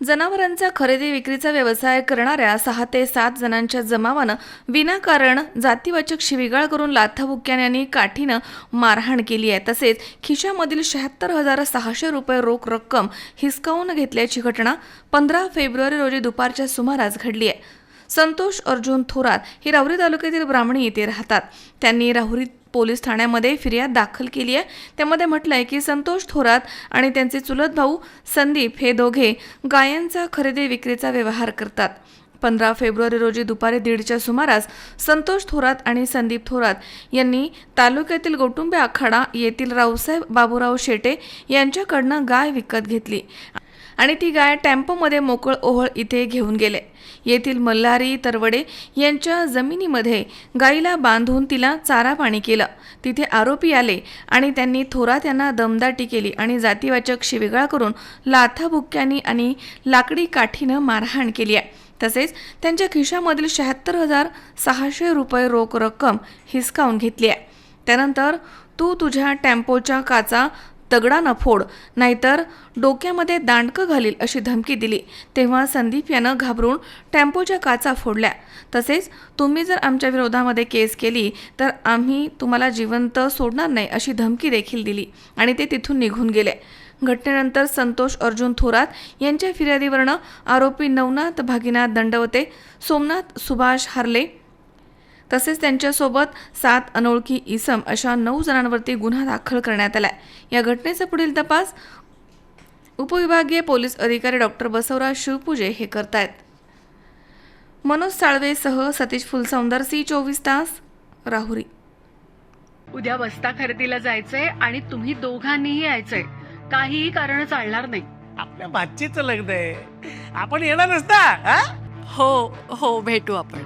जनावरांचा खरेदी विक्रीचा व्यवसाय करणाऱ्या सहा ते सात जणांच्या जमावानं विनाकारण जातीवाचक शिवीगाळ करून लाथाबुक्क्याने यांनी काठीनं मारहाण केली आहे. तसेच खिशामधील शहात्तर हजार सहाशे रुपये रोख रक्कम हिसकावून घेतल्याची घटना पंधरा फेब्रुवारी रोजी दुपारच्या सुमारास घडली आहे. संतोष अर्जुन थोरात हे राहुरी तालुक्यातील ब्राह्मणी येथे राहतात. त्यांनी राहुरी पोलीस ठाण्यामध्ये फिर्याद दाखल केली आहे. त्यामध्ये म्हटलं आहे की संतोष थोरात आणि त्यांचे चुलत भाऊ संदीप हे दोघे गायांचा खरेदी विक्रीचा व्यवहार करतात. पंधरा फेब्रुवारी रोजी दुपारी दीडच्या सुमारास संतोष थोरात आणि संदीप थोरात यांनी तालुक्यातील गोटुंबे आखाडा येथील रावसाहेब बाबूराव शेटे यांच्याकडनं गाय विकत घेतली. आणि ती गाय टेम्पोमध्ये मोकळ ओहळ इथे घेऊन गेले. येथील मल्हारी तरवडे यांच्या जमिनीमध्ये गाईला बांधून तिला चारा पाणी केलं. तिथे आरोपी आले आणि त्यांनी थोरात यांना दमदाटी केली आणि जातीवाचक शिवेगाळ करून लाथाबुक्क्यांनी आणि लाकडी काठीनं मारहाण केली आहे. तसेच त्यांच्या खिशामधील शहात्तर हजार सहाशे रुपये रोख रक्कम हिसकावून घेतली आहे. त्यानंतर तू तुझ्या टेम्पोच्या काचा दगडानं फोड नाहीतर डोक्यामध्ये दांडकं घालील अशी धमकी दिली. तेव्हा संदीप यानं घाबरून टेम्पोच्या काचा फोडल्या. तसेच तुम्ही जर आमच्या विरोधामध्ये केस केली तर आम्ही तुम्हाला जिवंत सोडणार नाही अशी धमकी देखील दिली आणि ते तिथून निघून गेले. घटनेनंतर संतोष अर्जुन थोरात यांच्या फिर्यादीवरनं आरोपी नवनाथ भागीनाथ दंडवते सोमनाथ सुभाष हार्ले तसेच त्यांच्यासोबत सात अनोळखी इसम अशा नऊ जणांवरती गुन्हा दाखल करण्यात आलाय. या घटनेचा पुढील तपास उपविभागीय पोलीस अधिकारी डॉक्टर बसवराज शिवपूजे हे करतायत. मनोज साळवेसह सतीश फुलसौंदर सी चोवीस तास राहुरी. उद्या बस्ता खरेदीला जायचंय आणि तुम्ही दोघांनीही यायचंय. काहीही कारण चालणार नाही. आपल्या भाचीचं लग्न आहे. आपण येणार नसता हा? हो हो भेटू आपण.